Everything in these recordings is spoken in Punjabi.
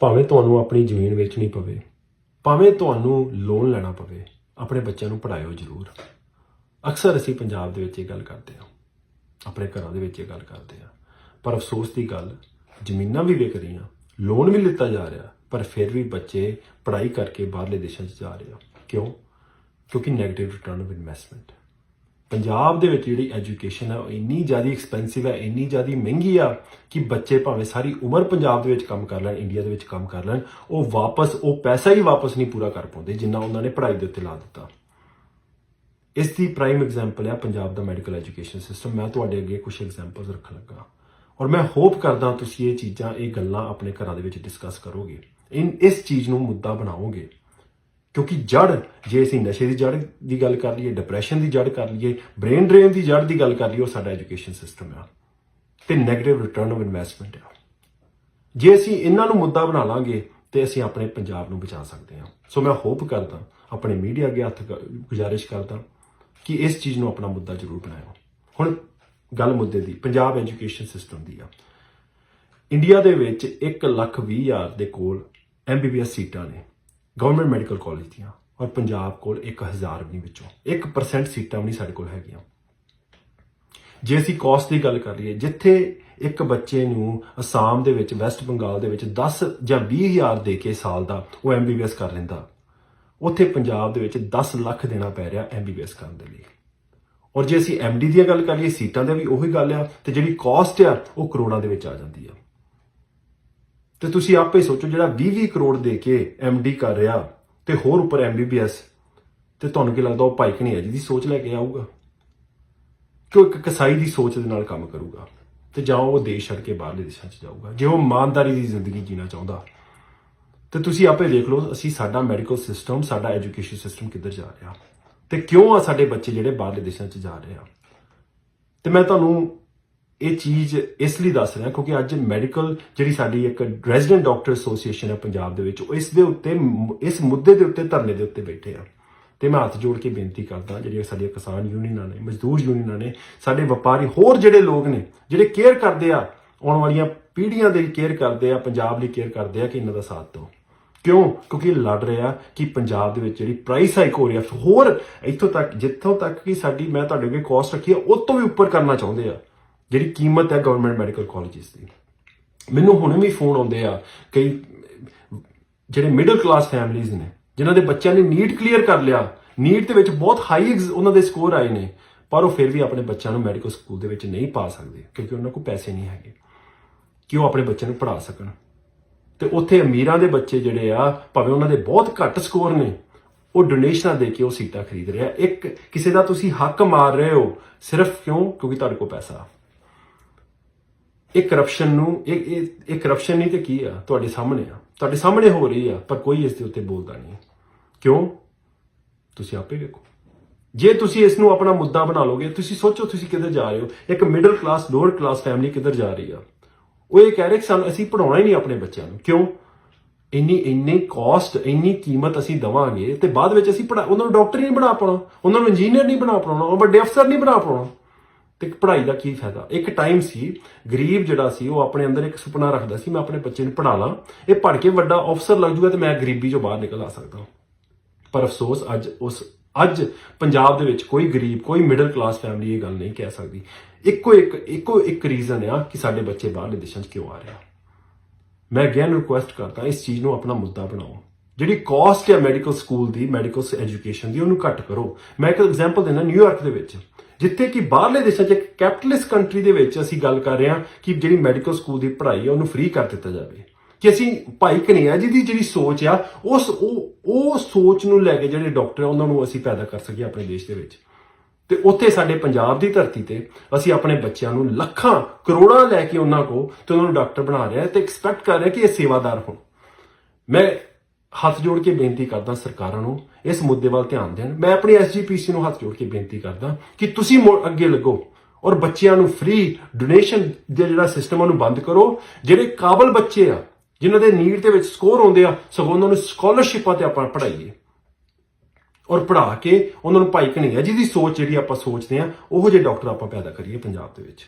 ਭਾਵੇਂ ਤੁਹਾਨੂੰ ਆਪਣੀ ਜ਼ਮੀਨ ਵੇਚਣੀ ਪਵੇ, ਭਾਵੇਂ ਤੁਹਾਨੂੰ ਲੋਨ ਲੈਣਾ ਪਵੇ, ਆਪਣੇ ਬੱਚਿਆਂ ਨੂੰ ਪੜ੍ਹਾਇਓ ਜ਼ਰੂਰ। ਅਕਸਰ ਅਸੀਂ ਪੰਜਾਬ ਦੇ ਵਿੱਚ ਇਹ ਗੱਲ ਕਰਦੇ ਹਾਂ, ਆਪਣੇ ਘਰਾਂ ਦੇ ਵਿੱਚ ਇਹ ਗੱਲ ਕਰਦੇ ਹਾਂ। ਪਰ ਅਫਸੋਸ ਦੀ ਗੱਲ, ਜ਼ਮੀਨਾਂ ਵੀ ਵਿਕ ਰਹੀਆਂ ਲੋਨ ਵੀ ਲਿੱਤਾ ਜਾ ਰਿਹਾ, ਪਰ ਫਿਰ ਵੀ ਬੱਚੇ ਪੜ੍ਹਾਈ ਕਰਕੇ ਬਾਹਰਲੇ ਦੇਸ਼ਾਂ 'ਚ ਜਾ ਰਹੇ ਆ। ਕਿਉਂ? ਕਿਉਂਕਿ negative return of investment Punjab ਦੇ ਵਿੱਚ ਜਿਹੜੀ ਐਜੂਕੇਸ਼ਨ ਹੈ ਉਹ ਇੰਨੀ ਜ਼ਿਆਦਾ ਐਕਸਪੈਂਸਿਵ ਹੈ ਇੰਨੀ ਜ਼ਿਆਦਾ ਮਹਿੰਗੀ ਆ ਕਿ ਬੱਚੇ ਭਾਵੇਂ ਸਾਰੀ ਉਮਰ ਪੰਜਾਬ ਦੇ ਵਿੱਚ ਕੰਮ ਕਰ ਲੈਣ ਇੰਡੀਆ ਦੇ ਵਿੱਚ ਕੰਮ ਕਰ ਲੈਣ, ਉਹ ਵਾਪਸ, ਉਹ ਪੈਸਾ ਹੀ ਵਾਪਸ ਨਹੀਂ ਪੂਰਾ ਕਰ ਪਾਉਂਦੇ ਜਿੰਨਾ ਉਹਨਾਂ ਨੇ ਪੜ੍ਹਾਈ ਦੇ ਉੱਤੇ ਲਾ ਦਿੱਤਾ। ਇਸ ਦੀ ਪ੍ਰਾਈਮ ਐਗਜ਼ਾਮਪਲ ਹੈ ਪੰਜਾਬ ਦਾ ਮੈਡੀਕਲ ਐਜੂਕੇਸ਼ਨ ਸਿਸਟਮ ਮੈਂ ਤੁਹਾਡੇ ਅੱਗੇ ਕੁਝ ਐਗਜ਼ਾਮਪਲਸ ਰੱਖਣ ਲੱਗਾ। ਔਰ ਮੈਂ ਹੋਪ ਕਰਦਾ ਤੁਸੀਂ ਇਹ ਚੀਜ਼ਾਂ, ਇਹ ਗੱਲਾਂ ਆਪਣੇ ਘਰਾਂ ਦੇ ਵਿੱਚ ਡਿਸਕਸ ਕਰੋਗੇ। ਇਨ, ਇਸ ਚੀਜ਼ ਨੂੰ ਮੁੱਦਾ ਬਣਾਓਗੇ। ਕਿਉਂਕਿ ਜੜ, ਜੇ ਅਸੀਂ ਨਸ਼ੇ ਦੀ ਜੜ ਦੀ ਗੱਲ ਕਰ ਲਈਏ ਡਿਪਰੈਸ਼ਨ ਦੀ ਜੜ ਕਰ ਲਈਏ ਬ੍ਰੇਨ ਡਰੇਨ ਦੀ ਜੜ ਦੀ ਗੱਲ ਕਰ ਲਈਏ, ਉਹ ਸਾਡਾ ਐਜੂਕੇਸ਼ਨ ਸਿਸਟਮ ਆ। ਤੇ 네ਗੇਟਿਵ ਰਿਟਰਨ ਆਫ ਇਨਵੈਸਟਮੈਂਟ ਆ। ਜੇ ਅਸੀਂ ਇਹਨਾਂ ਨੂੰ ਮੁੱਦਾ ਬਣਾ ਲਾਂਗੇ, ਤੇ ਅਸੀਂ ਆਪਣੇ ਪੰਜਾਬ ਨੂੰ ਬਚਾ ਸਕਦੇ ਹਾਂ। ਸੋ ਮੈਂ ਹੋਪ ਕਰਦਾ, ਆਪਣੇ ਮੀਡੀਆ ਅੱਗੇ ਹੱਥ ਗੁਜ਼ਾਰਿਸ਼ ਕਰਦਾ ਕਿ ਇਸ ਚੀਜ਼ ਨੂੰ ਆਪਣਾ ਮੁੱਦਾ ਜ਼ਰੂਰ ਬਣਾਇਓ। ਹੁਣ ਗੱਲ ਮੁੱਦੇ ਦੀ, ਪੰਜਾਬ ਐਜੂਕੇਸ਼ਨ ਸਿਸਟਮ ਦੀ ਆ। ਇੰਡੀਆ ਦੇ ਵਿੱਚ 1 ਲੱਖ 20 ਹਜ਼ਾਰ ਦੇ ਕੋਲ ਐਮਬੀਬੀਐਸ ਸੀਟਾਂ ਨੇ। ਗਵਰਨਮੈਂਟ ਮੈਡੀਕਲ ਕਾਲਜ ਦੀਆਂ। ਔਰ ਪੰਜਾਬ ਕੋਲ 1000 ਵੀ ਨਹੀਂ ਵਿੱਚੋਂ। 1% ਸੀਟਾਂ ਵੀ ਨਹੀਂ ਸਾਡੇ ਕੋਲ ਹੈਗੀਆਂ। ਜੇ ਅਸੀਂ ਕਾਸਟ ਦੀ ਗੱਲ ਕਰ ਲਈਏ, ਜਿੱਥੇ ਇੱਕ ਬੱਚੇ ਨੂੰ ਅਸਾਮ ਦੇ ਵਿੱਚ ਵੈਸਟ ਬੰਗਾਲ ਦੇ ਵਿੱਚ 10 ਜਾਂ 20 ਹਜ਼ਾਰ ਦੇ ਕੇ ਸਾਲ ਦਾ ਉਹ ਐਮਬੀਬੀਐਸ ਕਰ ਲੈਂਦਾ, ਉੱਥੇ ਪੰਜਾਬ ਦੇ ਵਿੱਚ 10 ਲੱਖ ਦੇਣਾ ਪੈ ਰਿਹਾ ਐਮਬੀਬੀਐਸ ਕਰਨ ਦੇ ਲਈ। ਔਰ ਜੇ ਅਸੀਂ ਐਮਡੀ ਦੀ ਗੱਲ ਕਰ ਲਈਏ, ਸੀਟਾਂ ਦੀ ਵੀ ਉਹੀ ਗੱਲ ਆ, ਤੇ ਜਿਹੜੀ ਕਾਸਟ ਆ, ਉਹ ਕਰੋੜਾਂ ਦੇ ਵਿੱਚ ਆ ਜਾਂਦੀ ਆ। ਤੇ ਤੁਸੀਂ ਆਪੇ ਸੋਚੋ ਜਿਹੜਾ 20-20 ਕਰੋੜ ਦੇ ਕੇ ਐਮਡੀ ਕਰ ਰਿਹਾ ਤੇ ਹੋਰ ਉੱਪਰ ਐਮਬੀਬੀਐਸ ਤੇ ਤੁਹਾਨੂੰ ਕੀ ਲੱਗਦਾ ਉਹ ਭਾਈ ਨਹੀਂ ਹੈ ਜਿਹਦੀ ਸੋਚ ਲੈ ਕੇ ਆਊਗਾ? ਕਿ ਉਹ ਇੱਕ ਕਸਾਈ ਦੀ ਸੋਚ ਦੇ ਨਾਲ ਕੰਮ ਕਰੂਗਾ? ਤੇ ਜਾਂ ਉਹ ਦੇਸ਼ ਛੱਡ ਕੇ ਬਾਹਰਲੇ ਦੇਸ਼ਾਂ 'ਚ ਜਾਊਗਾ? ਜੇ ਉਹ ਇਮਾਨਦਾਰੀ ਦੀ ਜ਼ਿੰਦਗੀ ਜੀਣਾ ਚਾਹੁੰਦਾ, ਤੇ ਤੁਸੀਂ ਆਪੇ ਦੇਖ ਲਓ, ਅਸੀਂ ਸਾਡਾ ਮੈਡੀਕਲ ਸਿਸਟਮ ਸਾਡਾ ਐਜੂਕੇਸ਼ਨ ਸਿਸਟਮ ਕਿੱਧਰ ਜਾ ਰਿਹਾ? ਤੇ ਕਿਉਂ ਆ ਸਾਡੇ ਬੱਚੇ ਜਿਹੜੇ ਬਾਹਰਲੇ ਦੇਸ਼ਾਂ 'ਚ ਜਾ ਰਹੇ ਆ? ਤੇ ਮੈਂ ਤੁਹਾਨੂੰ ਇਹ ਚੀਜ਼ ਇਸ ਲਈ ਦੱਸ ਰਿਹਾ ਕਿਉਂਕਿ ਅੱਜ ਮੈਡੀਕਲ ਜਿਹੜੀ ਸਾਡੀ ਇੱਕ ਰੈਜ਼ੀਡੈਂਟ ਡਾਕਟਰ ਐਸੋਸੀਏਸ਼ਨ ਹੈ ਪੰਜਾਬ ਦੇ ਵਿੱਚ, ਉਹ ਇਸ ਦੇ ਉੱਤੇ ਇਸ ਮੁੱਦੇ ਦੇ ਉੱਤੇ ਧਰਨੇ ਦੇ ਉੱਤੇ ਬੈਠੇ ਆ। ਤੇ ਮੈਂ ਹੱਥ ਜੋੜ ਕੇ ਬੇਨਤੀ ਕਰਦਾ, ਜਿਹੜੀਆਂ ਸਾਡੀਆਂ ਕਿਸਾਨ ਯੂਨੀਅਨਾਂ ਨੇ, ਮਜ਼ਦੂਰ ਯੂਨੀਅਨਾਂ ਨੇ, ਸਾਡੇ ਵਪਾਰੀ ਹੋਰ ਜਿਹੜੇ ਲੋਕ ਨੇ, ਜਿਹੜੇ ਕੇਅਰ ਕਰਦੇ ਆ, ਆਉਣ ਵਾਲੀਆਂ ਪੀੜ੍ਹੀਆਂ ਦੇ ਕੇਅਰ ਕਰਦੇ ਆ, ਪੰਜਾਬ ਲਈ ਕੇਅਰ ਕਰਦੇ ਆ ਕਿ ਇਹਨਾਂ ਦਾ ਸਾਥ ਦਿਓ। ਕਿਉਂ? ਕਿਉਂਕਿ ਇਹ ਲੜ ਰਿਹਾ ਕਿ ਪੰਜਾਬ ਦੇ ਵਿੱਚ ਜਿਹੜੀ ਪ੍ਰਾਈਸ ਹਾਈਕ ਹੋ ਰਹੀ ਆ ਹੋਰ ਇੱਥੋਂ ਤੱਕ, ਜਿੱਥੋਂ ਤੱਕ ਕਿ ਸਾਡੀ, ਮੈਂ ਤੁਹਾਡੇ ਅੱਗੇ ਕੋਸਟ ਰੱਖੀ ਆ, ਉਹ ਤੋਂ ਵੀ ਉੱਪਰ ਕਰਨਾ ਚਾਹੁੰਦੇ ਆ। ਜਿਹੜੀ ਕੀਮਤ ਹੈ ਗਵਰਨਮੈਂਟ ਮੈਡੀਕਲ ਕਾਲਜਸ ਦੀ। ਮੈਨੂੰ ਹੁਣ ਵੀ ਫੋਨ ਆਉਂਦੇ ਆ ਕਈ ਜਿਹੜੇ ਮਿਡਲ ਕਲਾਸ ਫੈਮਲੀਆਂ ਨੇ, ਜਿਨ੍ਹਾਂ ਦੇ ਬੱਚਿਆਂ ਨੇ ਨੀਟ ਕਲੀਅਰ ਕਰ ਲਿਆ ਨੀਟ ਦੇ ਵਿੱਚ ਬਹੁਤ ਹਾਈ ਉਹਨਾਂ ਦੇ ਸਕੋਰ ਆਏ ਨੇ, ਪਰ ਉਹ ਫਿਰ ਵੀ ਆਪਣੇ ਬੱਚਿਆਂ ਨੂੰ ਮੈਡੀਕਲ ਸਕੂਲ ਦੇ ਵਿੱਚ ਨਹੀਂ ਪਾ ਸਕਦੇ, ਕਿਉਂਕਿ ਉਹਨਾਂ ਕੋਲ ਪੈਸੇ ਨਹੀਂ ਹੈਗੇ, ਕਿ ਉਹ ਆਪਣੇ ਬੱਚਿਆਂ ਨੂੰ ਪੜ੍ਹਾ ਸਕਣ। ਤੇ ਉੱਥੇ ਅਮੀਰਾਂ ਦੇ ਬੱਚੇ ਜਿਹੜੇ ਆ, ਭਾਵੇਂ ਉਹਨਾਂ ਦੇ ਬਹੁਤ ਘੱਟ ਸਕੋਰ ਨੇ, ਉਹ ਡੋਨੇਸ਼ਨਾਂ ਦੇ ਕੇ ਉਹ ਸੀਟਾਂ ਖਰੀਦ ਰਿਹਾ ਇੱਕ ਕਿਸੇ ਦਾ ਤੁਸੀਂ ਹੱਕ ਮਾਰ ਰਹੇ ਹੋ, ਸਿਰਫ ਕਿਉਂ? ਕਿਉਂਕਿ ਤੁਹਾਡੇ ਕੋਲ ਪੈਸਾ। ਇਹ ਕਰਪਸ਼ਨ ਨੂੰ, ਇਹ ਇਹ ਇਹ ਕਰਪਸ਼ਨ ਨਹੀਂ ਤੇ ਕੀ ਆ? ਤੁਹਾਡੇ ਸਾਹਮਣੇ ਆ। ਤੁਹਾਡੇ ਸਾਹਮਣੇ ਹੋ ਰਹੀ ਆ, ਪਰ ਕੋਈ ਇਸ ਦੇ ਉੱਤੇ ਬੋਲਦਾ ਨਹੀਂ ਕਿਉਂ? ਤੁਸੀਂ ਆਪੇ ਵੇਖੋ। ਜੇ ਤੁਸੀਂ ਇਸ ਨੂੰ ਆਪਣਾ ਮੁੱਦਾ ਬਣਾ ਲੋਗੇ, ਤੁਸੀਂ ਸੋਚੋ ਤੁਸੀਂ ਕਿੱਧਰ ਜਾ ਰਹੇ ਹੋ। ਇੱਕ middle class lower class family ਕਿੱਧਰ ਜਾ ਰਹੀ ਆ? ਉਹ ਇਹ ਕਹਿ ਰਹੇ ਕਿ ਸਾਨੂੰ ਅਸੀਂ ਪੜਾਉਣਾ ਹੀ ਨਹੀਂ ਆਪਣੇ ਬੱਚਿਆਂ ਨੂੰ। ਕਿਉਂ? ਇੰਨੀ ਇੰਨੀ ਕਾਸਟ ਇੰਨੀ ਕੀਮਤ ਅਸੀਂ ਦਵਾਂਗੇ ਤੇ ਬਾਅਦ ਵਿੱਚ ਅਸੀਂ ਪੜਾ ਉਹਨਾਂ ਨੂੰ ਡਾਕਟਰ ਨਹੀਂ ਬਣਾ ਪਾਉਣਾ। ਉਹਨਾਂ ਨੂੰ ਇੰਜੀਨੀਅਰ ਨਹੀਂ ਬਣਾ ਪਾਉਣਾ। ਉਹ ਵੱਡੇ ਅਫਸਰ ਨਹੀਂ ਬਣਾ ਪਾਉਣਾ। ਤੇ ਪੜ੍ਹਾਈ ਦਾ ਕੀ ਫਾਇਦਾ? ਇੱਕ ਟਾਈਮ ਸੀ, ਗਰੀਬ ਜਿਹੜਾ ਸੀ, ਉਹ ਆਪਣੇ ਅੰਦਰ ਇੱਕ ਸੁਪਨਾ ਰੱਖਦਾ ਸੀ, ਮੈਂ ਆਪਣੇ ਬੱਚੇ ਨੂੰ ਪੜ੍ਹਾ ਲਾਂ। ਇਹ ਪੜ੍ਹ ਕੇ ਵੱਡਾ ਅਫਸਰ ਲੱਗ ਜੂਗਾ ਤੇ ਮੈਂ ਗਰੀਬੀ ਚੋਂ ਬਾਹਰ ਨਿਕਲ ਆ ਸਕਦਾ। ਪਰ ਅਫਸੋਸ, ਅੱਜ ਉਸ, ਅੱਜ ਪੰਜਾਬ ਦੇ ਵਿੱਚ ਕੋਈ ਗਰੀਬ, ਕੋਈ ਮਿਡਲ ਕਲਾਸ ਫੈਮਿਲੀ ਇਹ ਗੱਲ ਨਹੀਂ ਕਹਿ ਸਕਦੀ। ਇੱਕੋ ਇੱਕ ਇੱਕੋ ਇੱਕ ਰੀਜ਼ਨ ਆ ਕਿ ਸਾਡੇ ਬੱਚੇ ਬਾਹਰਲੇ ਦੇਸ਼ਾਂ 'ਚ ਕਿਉਂ ਆ ਰਹੇ ਆ। ਮੈਂ ਅਗੇਨ ਰਿਕੁਐਸਟ ਕਰਦਾ, ਇਸ ਚੀਜ਼ ਨੂੰ ਆਪਣਾ ਮੁੱਦਾ ਬਣਾਓ। ਜਿਹੜੀ ਕਾਸਟ ਹੈ ਮੈਡੀਕਲ ਸਕੂਲ ਦੀ ਮੈਡੀਕਲ ਐਜੂਕੇਸ਼ਨ ਦੀ, ਉਹਨੂੰ ਘੱਟ ਕਰੋ। ਮੈਂ ਇੱਕ ਐਗਜ਼ਾਮਪਲ ਦਿੰਦਾ ਨਿਊਯਾਰਕ ਦੇ ਵਿੱਚ। ਜਿੱਥੇ ਕਿ ਬਾਹਰਲੇ ਦੇਸ਼ਾਂ 'ਚ ਇੱਕ ਕੈਪੀਟਲਿਸਟ ਕੰਟਰੀ ਦੇ ਵਿੱਚ ਅਸੀਂ ਗੱਲ ਕਰ ਰਹੇ ਹਾਂ ਕਿ ਜਿਹੜੀ ਮੈਡੀਕਲ ਸਕੂਲ ਦੀ ਪੜ੍ਹਾਈ ਹੈ ਉਹਨੂੰ ਫ੍ਰੀ ਕਰ ਦਿੱਤਾ ਜਾਵੇ। ਕਿ ਅਸੀਂ ਭਾਈ ਕਨਿਆ ਜੀ ਦੀ ਜਿਹੜੀ ਸੋਚ ਆ, ਉਸ ਉਹ ਉਹ ਸੋਚ ਨੂੰ ਲੈ ਕੇ ਜਿਹੜੇ ਡਾਕਟਰ ਆ, ਉਹਨਾਂ ਨੂੰ ਅਸੀਂ ਪੈਦਾ ਕਰ ਸਕੀਏ ਆਪਣੇ ਦੇਸ਼ ਦੇ ਵਿੱਚ। ਤੇ ਉੱਥੇ ਸਾਡੇ ਪੰਜਾਬ ਦੀ ਧਰਤੀ ਤੇ ਅਸੀਂ ਆਪਣੇ ਬੱਚਿਆਂ ਨੂੰ ਲੱਖਾਂ, ਕਰੋੜਾਂ ਲੈ ਕੇ ਉਹਨਾਂ ਕੋ ਤੇ ਉਹਨਾਂ ਨੂੰ ਡਾਕਟਰ ਬਣਾ ਰਿਹਾ ਤੇ ਐਕਸਪੈਕਟ ਕਰ ਰਿਹਾ ਕਿ ਇਹ ਸੇਵਾਦਾਰ ਹੋਣ। ਮੈਂ ਹੱਥ ਜੋੜ ਕੇ ਬੇਨਤੀ ਕਰਦਾ ਸਰਕਾਰਾਂ ਨੂੰ, ਇਸ ਮੁੱਦੇ ਵੱਲ ਧਿਆਨ ਦੇਣ। ਮੈਂ ਆਪਣੀ ਐਸਜੀਪੀਸੀ ਨੂੰ ਹੱਥ ਜੋੜ ਕੇ ਬੇਨਤੀ ਕਰਦਾ ਕਿ ਤੁਸੀਂ ਮੁੜ ਅੱਗੇ ਲੱਗੋ ਔਰ ਬੱਚਿਆਂ ਨੂੰ ਫ੍ਰੀ ਡੋਨੇਸ਼ਨ ਦਾ ਜਿਹੜਾ ਸਿਸਟਮ ਉਹਨੂੰ ਬੰਦ ਕਰੋ। ਜਿਹੜੇ ਕਾਬਲ ਬੱਚੇ ਆ, ਜਿਨ੍ਹਾਂ ਦੇ ਨੀਟ ਦੇ ਵਿੱਚ ਸਕੋਰ ਹੁੰਦੇ ਆ, ਸਗੋਂ ਉਹਨਾਂ ਨੂੰ ਸਕਾਲਰਸ਼ਿਪਾਂ ਤੇ ਆਪਾਂ ਪੜ੍ਹਾਈਏ। ਔਰ ਪੜ੍ਹਾ ਕੇ ਉਹਨਾਂ ਨੂੰ ਭਾਈ ਕਨਈਆ ਜਿਹਦੀ ਸੋਚ ਜਿਹੜੀ ਆਪਾਂ ਸੋਚਦੇ ਆ, ਉਹੋ ਜਿਹੇ ਡਾਕਟਰ ਆਪਾਂ ਪੈਦਾ ਕਰੀਏ ਪੰਜਾਬ ਦੇ ਵਿੱਚ।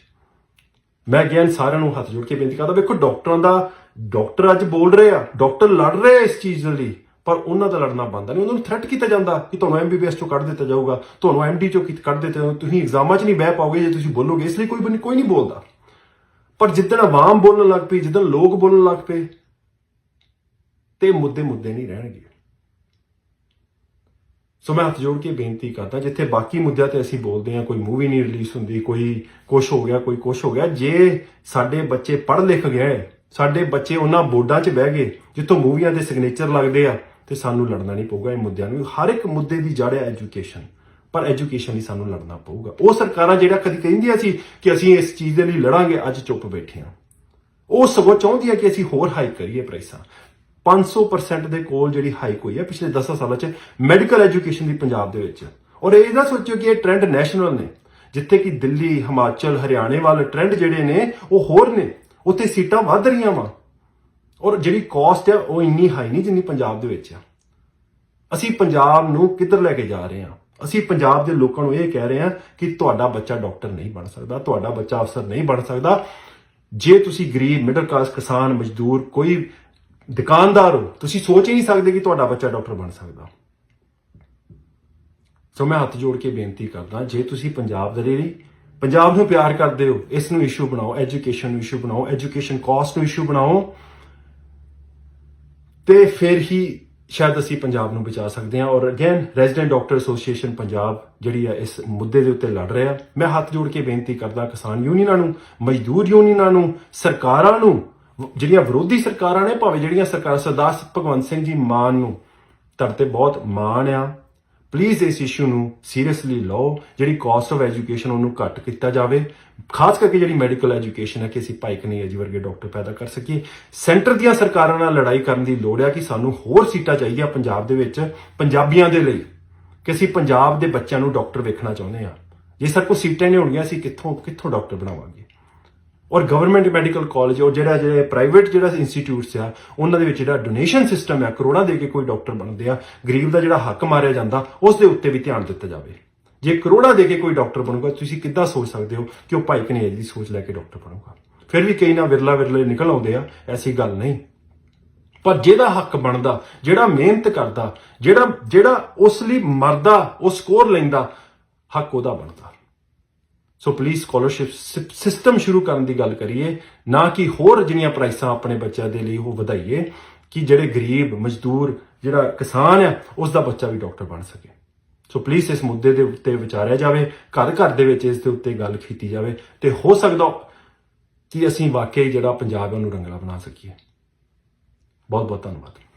ਮੈਂ ਗਿਆਨ ਸਾਰਿਆਂ ਨੂੰ ਹੱਥ ਜੋੜ ਕੇ ਬੇਨਤੀ ਕਰਦਾ, ਵੇਖੋ ਡਾਕਟਰਾਂ ਦਾ, ਡਾਕਟਰ ਅੱਜ ਬੋਲ ਰਹੇ ਆ, ਡਾਕਟਰ ਲੜ ਰਹੇ ਆ ਇਸ ਚੀਜ਼ ਦੇ ਲਈ, ਪਰ ਉਹਨਾਂ ਦਾ ਲੜਨਾ ਬੰਦਾ ਨਹੀਂ, ਉਹਨਾਂ ਨੂੰ ਥ੍ਰੈਟ ਕੀਤਾ ਜਾਂਦਾ ਕਿ ਤੁਹਾਨੂੰ ਐਮਬੀਬੀਐਸ ਚੋਂ ਕੱਢ ਦਿੱਤਾ ਜਾਊਗਾ, ਤੁਹਾਨੂੰ ਐਮਡੀ ਚੋਂ ਕੱਢ ਦਿੱਤਾ ਜਾਊਗਾ ਤੁਸੀਂ ਐਗਜ਼ਾਮਾਂ 'ਚ ਨਹੀਂ ਬਹਿ ਪਾਓਗੇ ਜੇ ਤੁਸੀਂ ਬੋਲੋਗੇ, ਇਸ ਲਈ ਕੋਈ ਬੰ- ਕੋਈ ਨਹੀਂ ਬੋਲਦਾ। ਪਰ ਜਿੱਦਣ ਆਵਾਮ ਬੋਲਣ ਲੱਗ ਪਈ, ਜਿੱਦਣ ਲੋਕ ਬੋਲਣ ਲੱਗ ਪਏ, ਤੇ ਮੁੱਦੇ ਮੁੱਦੇ ਨਹੀਂ ਰਹਿਣਗੇ। ਸੋ ਮੈਂ ਹੱਥ ਜੋੜ ਕੇ ਬੇਨਤੀ ਕਰਦਾ, ਜਿੱਥੇ ਬਾਕੀ ਮੁੱਦਿਆਂ ਤੇ ਅਸੀਂ ਬੋਲਦੇ ਹਾਂ, ਕੋਈ ਮੂਵੀ ਨਹੀਂ ਰਿਲੀਜ਼ ਹੁੰਦੀ, ਕੋਈ ਕੁਛ ਹੋ ਗਿਆ, ਕੋਈ ਕੁਛ ਹੋ ਗਿਆ, ਜੇ ਸਾਡੇ ਬੱਚੇ ਪੜ੍ਹ ਲਿਖ ਗਏ, ਸਾਡੇ ਬੱਚੇ ਉਹਨਾਂ ਬੋਰਡਾਂ 'ਚ ਬਹਿ ਗਏ, ਜਿੱਥੋਂ ਮੂਵੀਆਂ ਦੇ ਸਿਗਨੇਚਰ ਲੱਗਦੇ ਆ, ਤੇ ਸਾਨੂੰ ਲੜਨਾ ਨਹੀਂ ਪਊਗਾ ਇਹ ਮੁੱਦਿਆਂ ਨੂੰ। ਹਰ ਇੱਕ ਮੁੱਦੇ ਦੀ ਜੜ ਹੈ ਐਜੂਕੇਸ਼ਨ ਪਰ ਐਜੂਕੇਸ਼ਨ ਹੀ ਸਾਨੂੰ ਲੜਨਾ ਪਊਗਾ। ਉਹ ਸਰਕਾਰਾਂ ਜਿਹੜਾ ਕਦੀ ਕਹਿੰਦੀਆਂ ਸੀ ਕਿ ਅਸੀਂ ਇਸ ਚੀਜ਼ ਦੇ ਲਈ ਲੜਾਂਗੇ, ਅੱਜ ਚੁੱਪ ਬੈਠੇ ਹਾਂ। ਉਹ ਸਗੋਂ ਚਾਹੁੰਦੀ ਹੈ ਕਿ ਅਸੀਂ ਹੋਰ ਹਾਈਕ ਕਰੀਏ ਪ੍ਰਾਈਸਾਂ। 500% ਦੇ ਕੋਲ ਜਿਹੜੀ ਹਾਈਕ ਹੋਈ ਹੈ ਪਿਛਲੇ 10 ਸਾਲਾਂ 'ਚ ਮੈਡੀਕਲ ਐਜੂਕੇਸ਼ਨ ਦੀ ਪੰਜਾਬ ਦੇ ਵਿੱਚ। ਔਰ ਇਹ ਨਾ ਸੋਚਿਓ ਕਿ ਇਹ ਟ੍ਰੈਂਡ ਨੈਸ਼ਨਲ ਨੇ, ਜਿੱਥੇ ਕਿ ਦਿੱਲੀ, ਹਿਮਾਚਲ, ਹਰਿਆਣੇ ਵੱਲ ਟ੍ਰੈਂਡ ਜਿਹੜੇ ਨੇ, ਉਹ ਹੋਰ ਨੇ, ਉੱਥੇ ਸੀਟਾਂ ਵੱਧ ਰਹੀਆਂ ਵਾ। ਔਰ ਜਿਹੜੀ ਕਾਸਟ ਹੈ ਉਹ ਇੰਨੀ ਹਾਈ ਨਹੀਂ ਜਿੰਨੀ ਪੰਜਾਬ ਦੇ ਵਿੱਚ ਆ। ਅਸੀਂ ਪੰਜਾਬ ਨੂੰ ਕਿੱਧਰ ਲੈ ਕੇ ਜਾ ਰਹੇ ਹਾਂ? ਅਸੀਂ ਪੰਜਾਬ ਦੇ ਲੋਕਾਂ ਨੂੰ ਇਹ ਕਹਿ ਰਹੇ ਹਾਂ ਕਿ ਤੁਹਾਡਾ ਬੱਚਾ ਡਾਕਟਰ ਨਹੀਂ ਬਣ ਸਕਦਾ, ਤੁਹਾਡਾ ਬੱਚਾ ਅਫਸਰ ਨਹੀਂ ਬਣ ਸਕਦਾ। ਜੇ ਤੁਸੀਂ ਗਰੀਬ ਮਿਡਲ ਕਲਾਸ ਕਿਸਾਨ, ਮਜ਼ਦੂਰ, ਕੋਈ ਦੁਕਾਨਦਾਰ ਹੋ, ਤੁਸੀਂ ਸੋਚ ਹੀ ਨਹੀਂ ਸਕਦੇ ਕਿ ਤੁਹਾਡਾ ਬੱਚਾ ਡਾਕਟਰ ਬਣ ਸਕਦਾ। ਸੋ ਮੈਂ ਹੱਥ ਜੋੜ ਕੇ ਬੇਨਤੀ ਕਰਦਾ, ਜੇ ਤੁਸੀਂ ਪੰਜਾਬ ਦੇ ਲਈ ਪੰਜਾਬ ਨੂੰ ਪਿਆਰ ਕਰਦੇ ਹੋ, ਇਸ ਨੂੰ ਇਸ਼ੂ ਬਣਾਓ ਐਜੂਕੇਸ਼ਨ ਨੂੰ ਇਸ਼ੂ ਬਣਾਓ ਐਜੂਕੇਸ਼ਨ ਕਾਸਟ ਨੂੰ ਇਸ਼ੂ ਬਣਾਓ, ਤੇ ਫਿਰ ਹੀ ਸ਼ਾਇਦ ਅਸੀਂ ਪੰਜਾਬ ਨੂੰ ਬਚਾ ਸਕਦੇ ਹਾਂ। ਔਰ again resident doctor association Punjab ਜਿਹੜੀ ਹੈ, ਇਸ ਮੁੱਦੇ ਦੇ ਉੱਤੇ ਲੜ ਰਿਹਾ। ਮੈਂ ਹੱਥ ਜੋੜ ਕੇ ਬੇਨਤੀ ਕਰਦਾ ਕਿਸਾਨ ਯੂਨੀਅਨਾਂ ਨੂੰ, ਮਜ਼ਦੂਰ ਯੂਨੀਅਨਾਂ ਨੂੰ, ਸਰਕਾਰਾਂ ਨੂੰ ਜਿਹੜੀਆਂ ਵਿਰੋਧੀ ਸਰਕਾਰਾਂ ਨੇ, ਭਾਵੇਂ ਜਿਹੜੀਆਂ ਸਰਕਾਰ ਸਰਦਾਰ ਭਗਵੰਤ ਸਿੰਘ ਜੀ ਮਾਨ ਨੂੰ ਤੁਹਾਡੇ ਤੇ ਬਹੁਤ ਮਾਣ ਆ ਪਲੀਜ਼ ਇਸ ਇਸ਼ੂ ਨੂੰ ਸੀਰੀਅਸਲੀ ਲਓ, ਜਿਹੜੀ ਕਾਸਟ ਆਫ ਐਜੂਕੇਸ਼ਨ ਉਹਨੂੰ ਘੱਟ ਕੀਤਾ ਜਾਵੇ, ਖਾਸ ਕਰਕੇ ਜਿਹੜੀ ਮੈਡੀਕਲ ਐਜੂਕੇਸ਼ਨ ਹੈ ਕਿ ਅਸੀਂ ਭਾਈ ਨਹੀਂ ਜੀ ਵਰਗੇ ਡਾਕਟਰ ਪੈਦਾ ਕਰ ਸਕੀਏ। ਸੈਂਟਰ ਦੀਆਂ ਸਰਕਾਰਾਂ ਨਾਲ ਲੜਾਈ ਕਰਨ ਦੀ ਲੋੜ ਹੈ ਕਿ ਸਾਨੂੰ ਹੋਰ ਸੀਟਾਂ ਚਾਹੀਦੀਆਂ ਪੰਜਾਬ ਦੇ ਵਿੱਚ, ਪੰਜਾਬੀਆਂ ਦੇ ਲਈ, ਕਿ ਅਸੀਂ ਪੰਜਾਬ ਦੇ ਬੱਚਿਆਂ ਨੂੰ ਡਾਕਟਰ ਵੇਖਣਾ ਚਾਹੁੰਦੇ ਹਾਂ ਜੇ ਸਾਡੇ ਕੋਲ ਸੀਟਾਂ ਨਹੀਂ ਹੋਣਗੀਆਂ, ਅਸੀਂ ਕਿੱਥੋਂ ਕਿੱਥੋਂ ਡਾਕਟਰ ਬਣਾਵਾਂਗੇ? ਔਰ ਗਵਰਨਮੈਂਟ ਮੈਡੀਕਲ ਕਾਲਜ ਔਰ ਜਿਹੜਾ ਜਿਹੜੇ ਪ੍ਰਾਈਵੇਟ ਜਿਹੜਾ ਇੰਸਟੀਚਿਊਟਸ ਆ, ਉਹਨਾਂ ਦੇ ਵਿੱਚ ਜਿਹੜਾ ਡੋਨੇਸ਼ਨ ਸਿਸਟਮ ਆ, ਕਰੋੜਾਂ ਦੇ ਕੇ ਕੋਈ ਡਾਕਟਰ ਬਣਦੇ ਆ, ਗਰੀਬ ਦਾ ਜਿਹੜਾ ਹੱਕ ਮਾਰਿਆ ਜਾਂਦਾ, ਉਸ ਦੇ ਉੱਤੇ ਵੀ ਧਿਆਨ ਦਿੱਤਾ ਜਾਵੇ। ਜੇ ਕਰੋੜਾਂ ਦੇ ਕੇ ਕੋਈ ਡਾਕਟਰ ਬਣੂਗਾ, ਤੁਸੀਂ ਕਿੱਦਾਂ ਸੋਚ ਸਕਦੇ ਹੋ ਕਿ ਉਹ ਭਾਈ ਕਨੇਜ ਦੀ ਸੋਚ ਲੈ ਕੇ ਡਾਕਟਰ ਬਣੂਗਾ? ਫਿਰ ਵੀ ਕਈ ਨਾ ਵਿਰਲਾ ਵਿਰਲੇ ਨਿਕਲ ਆਉਂਦੇ ਆ, ਐਸੀ ਗੱਲ ਨਹੀਂ। ਪਰ ਜਿਹਦਾ ਹੱਕ ਬਣਦਾ, ਜਿਹੜਾ ਮਿਹਨਤ ਕਰਦਾ, ਜਿਹੜਾ ਜਿਹੜਾ ਉਸ ਲਈ ਮਰਦਾ, ਉਹ ਸਕੋਰ ਲੈਂਦਾ, ਹੱਕ ਉਹਦਾ ਬਣਦਾ। ਸੋ ਪਲੀਜ਼ ਸਕਾਲਰਸ਼ਿਪ ਸਿਸਟਮ ਸ਼ੁਰੂ ਕਰਨ ਦੀ ਗੱਲ ਕਰੀਏ, ਨਾ ਕਿ ਹੋਰ ਜਿਹੜੀਆਂ ਪ੍ਰਾਈਸਾਂ ਆਪਣੇ ਬੱਚਿਆਂ ਦੇ ਲਈ ਉਹ ਵਧਾਈਏ, ਕਿ ਜਿਹੜੇ ਗਰੀਬ, ਮਜ਼ਦੂਰ, ਜਿਹੜਾ ਕਿਸਾਨ ਆ, ਉਸ ਦਾ ਬੱਚਾ ਵੀ ਡਾਕਟਰ ਬਣ ਸਕੇ। ਸੋ ਪਲੀਜ਼ ਇਸ ਮੁੱਦੇ ਦੇ ਉੱਤੇ ਵਿਚਾਰਿਆ ਜਾਵੇ ਘਰ ਘਰ ਦੇ ਵਿੱਚ ਇਸ ਦੇ ਉੱਤੇ ਗੱਲ ਕੀਤੀ ਜਾਵੇ, ਤੇ ਹੋ ਸਕਦਾ ਕਿ ਅਸੀਂ ਵਾਕਈ ਜਿਹੜਾ ਪੰਜਾਬ ਹੈ, ਉਹਨੂੰ ਰੰਗਲਾ ਬਣਾ ਸਕੀਏ। ਬਹੁਤ ਬਹੁਤ ਧੰਨਵਾਦ।